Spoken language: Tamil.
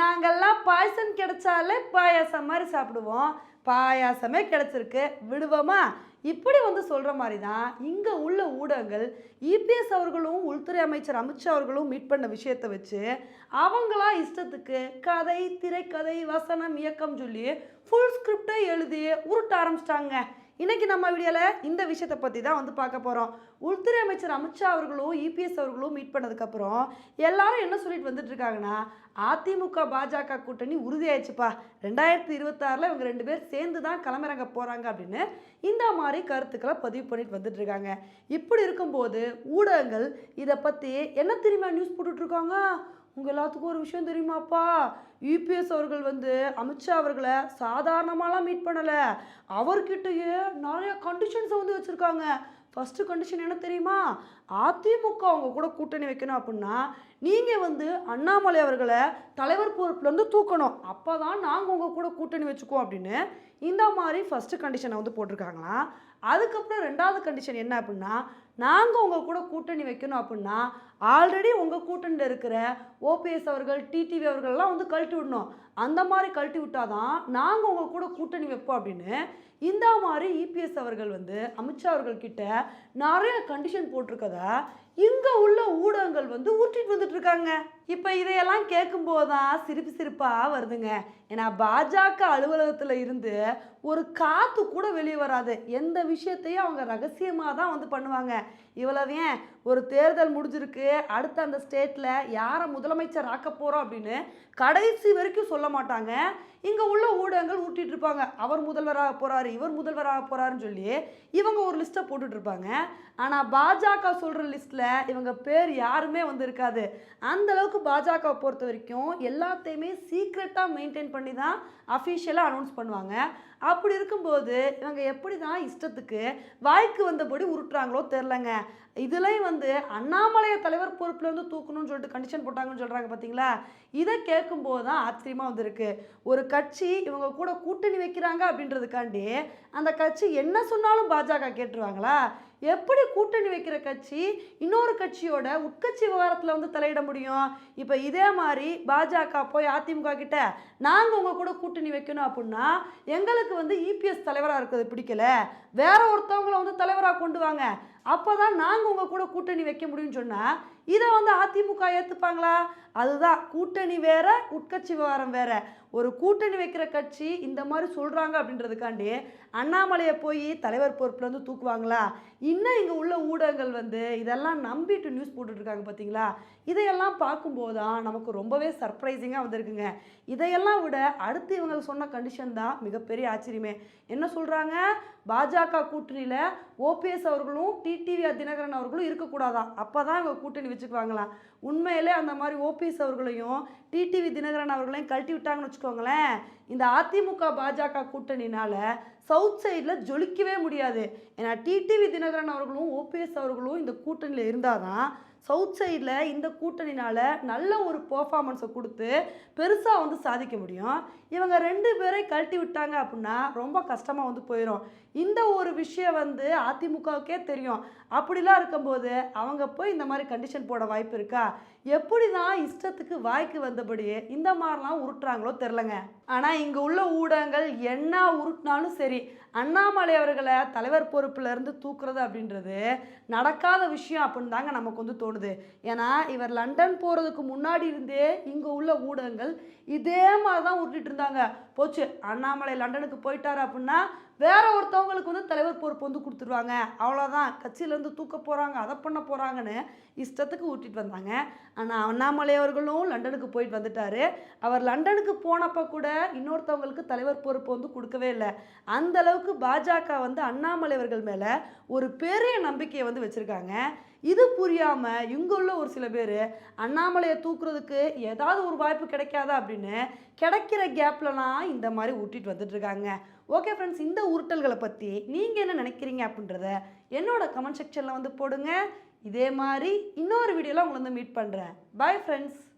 நாங்கள்லாம் பாயசம் கிடைச்சாலே பாயாசம் மாதிரி சாப்பிடுவோம். பாயாசமே கிடச்சிருக்கு. விடுவோமா? இப்படி வந்து சொல்கிற மாதிரி தான் இங்கே உள்ள ஊடகங்கள் இபிஎஸ் அவர்களும் உள்துறை அமைச்சர் அமித்ஷா அவர்களும் மீட் பண்ண விஷயத்தை வச்சு அவங்களா இஷ்டத்துக்கு கதை திரைக்கதை வசனம் இயக்கம் சொல்லி ஃபுல் ஸ்கிரிப்டை எழுதி உருட்ட ஆரம்பிச்சிட்டாங்க. இன்னைக்கு நம்ம வீடியோவில் இந்த விஷயத்தை பற்றி தான் வந்து பார்க்க போகிறோம் உள்துறை அமைச்சர் அமித்ஷா அவர்களும் இபிஎஸ் அவர்களும் மீட் பண்ணதுக்கப்புறம் எல்லாரும் என்ன சொல்லிட்டு வந்துட்டு இருக்காங்கன்னா அதிமுக பாஜக கூட்டணி உறுதியாயிடுச்சுப்பா. ரெண்டாயிரத்தி இருபத்தாறில் இவங்க ரெண்டு பேர் சேர்ந்து தான் களமிறங்க போகிறாங்க அப்படின்னு இந்த மாதிரி கருத்துக்களை பதிவு பண்ணிட்டு வந்துட்டு இருக்காங்க. இப்படி இருக்கும்போது ஊடகங்கள் இதை பற்றி என்ன தெரியுமா நியூஸ் போட்டுட்ருக்காங்க உங்கள் எல்லாத்துக்கும் ஒரு விஷயம் தெரியுமாப்பா? யூபிஎஸ் அவர்கள் வந்து அமித்ஷா அவர்களை சாதாரணமாலாம் மீட் பண்ணலை. அவர்கிட்டயே நிறைய கண்டிஷன்ஸை வந்து வச்சுருக்காங்க. ஃபஸ்ட்டு கண்டிஷன் என்ன தெரியுமா? அதிமுக அவங்க கூட கூட்டணி வைக்கணும் அப்படின்னா நீங்கள் வந்து அண்ணாமலை அவர்களை தலைவர் பொறுப்புலேருந்து தூக்கணும். அப்போ தான் நாங்கள் உங்கள் கூட கூட்டணி வச்சுக்குவோம் அப்படின்னு இந்த மாதிரி ஃபஸ்ட்டு கண்டிஷனை வந்து போட்டிருக்காங்களாம். அதுக்கப்புறம் ரெண்டாவது கண்டிஷன் என்ன அப்படின்னா நாங்கள் உங்கள் கூட கூட்டணி வைக்கணும் அப்படின்னா ஆல்ரெடி உங்கள் கூட்டணியில் இருக்கிற ஓபிஎஸ் அவர்கள் டிடிவி அவர்கள்லாம் வந்து கழட்டி விடணும். அந்த மாதிரி கழட்டி விட்டாதான் நாங்கள் உங்கள் கூட கூட்டணி வைப்போம் அப்படின்னு இந்த மாதிரி இபிஎஸ் அவர்கள் வந்து அமித்ஷா அவர்கள்கிட்ட நிறைய கண்டிஷன் போட்டிருக்கதா இங்கே உள்ள ஊடகங்கள் வந்து ஊற்றிட்டு வந்துட்டு இருக்காங்க இப்போ இதையெல்லாம் கேட்கும்போது தான் சிரிப்பு சிரிப்பாக வருதுங்க. ஏன்னா பாஜக அலுவலகத்தில் இருந்து ஒரு காற்று கூட வெளியே வராது. எந்த விஷயத்தையும் அவங்க ரகசியமாக தான் வந்து பண்ணுவாங்க. இவ்வளவு ஏன்? ஒரு தேர்தல் முடிஞ்சிருக்கு. அடுத்த அந்த ஸ்டேட்டில் யாரை முதலமைச்சர் ஆக்க போகிறோம் அப்படின்னு கடைசி வரைக்கும் சொல்ல மாட்டாங்க. இங்கே உள்ள ஊடகங்கள் ஊட்டிகிட்டு இருப்பாங்க. அவர் முதல்வராக போகிறாரு இவர் முதல்வராக போகிறாருன்னு சொல்லி இவங்க ஒரு லிஸ்ட்டை போட்டுட்ருப்பாங்க ஆனால் பாஜக சொல்கிற லிஸ்ட்டில் இவங்க பேர் யாருமே வந்து இருக்காது. அந்தளவுக்கு பாஜக பொறுத்த வரைக்கும் எல்லாத்தையுமே சீக்ரெட்டாக மெயின்டைன் பண்ணி தான் அஃபிஷியலாக அனௌன்ஸ் பண்ணுவாங்க. அப்படி இருக்கும்போது இவங்க எப்படி தான் இஷ்டத்துக்கு வாய்க்கு வந்தபடி உருட்டுறாங்களோ தெரிலங்க இதுலேயும் வந்து அண்ணாமலைய தலைவர் பொறுப்புலேருந்து தூக்கணும்னு சொல்லிட்டு கண்டிஷன் போட்டாங்கன்னு சொல்கிறாங்க பார்த்தீங்களா இதை கேட்கும்போது தான் ஆச்சரியமாக வந்திருக்கு. ஒரு கட்சி இவங்க கூட கூட்டணி வைக்கிறாங்க அப்படின்றதுக்காண்டி அந்த கட்சி என்ன சொன்னாலும் பாஜக கேட்டுருவாங்களா? எப்படி கூட்டணி வைக்கிற கட்சி இன்னொரு கட்சியோட உட்கட்சி விவகாரத்தில் வந்து தலையிட முடியும்? இப்போ இதே மாதிரி பாஜக போய் அதிமுக கிட்ட நாங்கள் உங்கள் கூட கூட்டணி வைக்கணும் அப்படின்னா எங்களுக்கு வந்து இபிஎஸ் தலைவராக இருக்கிறது பிடிக்கல. வேற ஒருத்தவங்கள வந்து தலைவராக கொண்டு வாங்க. அப்போ தான் நாங்கள் உங்கள் கூட கூட்டணி வைக்க முடியும்னு சொன்னால் இதை வந்து அதிமுக ஏற்றுப்பாங்களா அதுதான் கூட்டணி வேற உட்கட்சி விவகாரம் வேற. ஒரு கூட்டணி வைக்கிற கட்சி இந்த மாதிரி சொல்கிறாங்க அப்படின்றதுக்காண்டி அண்ணாமலையை போய் தலைவர் பொறுப்புலேருந்து தூக்குவாங்களா? இன்னும் இங்கே உள்ள ஊடகங்கள் வந்து இதெல்லாம் நம்பிட்டு நியூஸ் போட்டுட்ருக்காங்க பார்த்தீங்களா இதையெல்லாம் பார்க்கும்போது தான் நமக்கு ரொம்பவே சர்ப்ரைசிங்காக வந்திருக்குங்க. இதையெல்லாம் விட அடுத்து இவங்க சொன்ன கண்டிஷன் தான் மிகப்பெரிய ஆச்சரியமே. என்ன சொல்கிறாங்க பாஜக கூட்டணியில் ஓபிஎஸ் அவர்களும் டிடிவி தினகரன் அவர்களும் இருக்கக்கூடாதான் அப்போ தான் இவங்க கூட்டணி வச்சுக்குவாங்களாம் உண்மையிலே அந்த மாதிரி ஓபிஎஸ் அவர்களையும் டிடிவி தினகரன் அவர்களையும் கழட்டி விட்டாங்கன்னு வச்சுக்கோங்களேன். இந்த அதிமுக பாஜக கூட்டணினால சவுத் சைடில் ஜொலிக்கவே முடியாது. ஏன்னா டிடிவி தினகரன் அவர்களும் ஓபிஎஸ் அவர்களும் இந்த கூட்டணியில் இருந்தால் தான் சவுத் சைடில் இந்த கூட்டணினால் நல்ல ஒரு பர்ஃபார்மன்ஸை கொடுத்து பெருசாக வந்து சாதிக்க முடியும். இவங்க ரெண்டு பேரை கழட்டி விட்டாங்க அப்படின்னா ரொம்ப கஷ்டமாக வந்து போயிடும் இந்த ஒரு விஷயம் வந்து அதிமுகவுக்கே தெரியும். அப்படிலாம் இருக்கும்போது அவங்க போய் இந்த மாதிரி கண்டிஷன் போட வாய்ப்பு இருக்கா? எப்படி தான் இஷ்டத்துக்கு வாய்க்கு வந்தபடி இந்த மாதிரிலாம் உருட்டுறாங்களோ தெரிலங்க ஆனால் இங்கே உள்ள ஊடகங்கள் என்ன உருட்டினாலும் சரி அண்ணாமலை அவர்களை தலைவர் பொறுப்பிலேருந்து தூக்குறது அப்படின்றது நடக்காத விஷயம் அப்படின்னு தாங்க நமக்கு வந்து தோணுது. ஏன்னா இவர் லண்டன் போகிறதுக்கு முன்னாடி இருந்தே இங்கே உள்ள ஊடகங்கள் இதே மாதிரி தான் உருட்டிட்டு இருந்தாங்க. போச்சு அண்ணாமலை லண்டனுக்கு போயிட்டார் அப்படின்னா வேற ஒருத்தவங்களுக்கு வந்து தலைவர் பொறுப்பு வந்து கொடுத்துருவாங்க. அவ்வளோதான் கட்சியிலேருந்து தூக்க போகிறாங்க அதை பண்ண போகிறாங்கன்னு இஷ்டத்துக்கு ஊட்டிட்டு வந்தாங்க. ஆனால் அண்ணாமலை அவர்களும் லண்டனுக்கு போயிட்டு வந்துட்டாரு. அவர் லண்டனுக்கு போனப்போ கூட இன்னொருத்தவங்களுக்கு தலைவர் பொறுப்பு வந்து கொடுக்கவே இல்லை. அந்த அளவுக்கு பாஜக வந்து அண்ணாமலை அவர்கள் மேலே ஒரு பெரிய நம்பிக்கையை வந்து வச்சுருக்காங்க. இது புரியாமல் இங்கே உள்ள ஒரு சில பேர் அண்ணாமலையை தூக்குறதுக்கு ஏதாவது ஒரு வாய்ப்பு கிடைக்காதா அப்படின்னு கிடைக்கிற கேப்லலாம் இந்த மாதிரி ஊட்டிட்டு வந்துட்டுருக்காங்க ஓகே ஃப்ரெண்ட்ஸ் இந்த உருட்டல்களை பற்றி நீங்கள் என்ன நினைக்கிறீங்க அப்படின்றத என்னோட கமெண்ட் செக்ஷனில் வந்து போடுங்க. இதே மாதிரி இன்னொரு வீடியோவில் உங்களை வந்து மீட் பண்ணுறேன் பாய் ஃப்ரெண்ட்ஸ்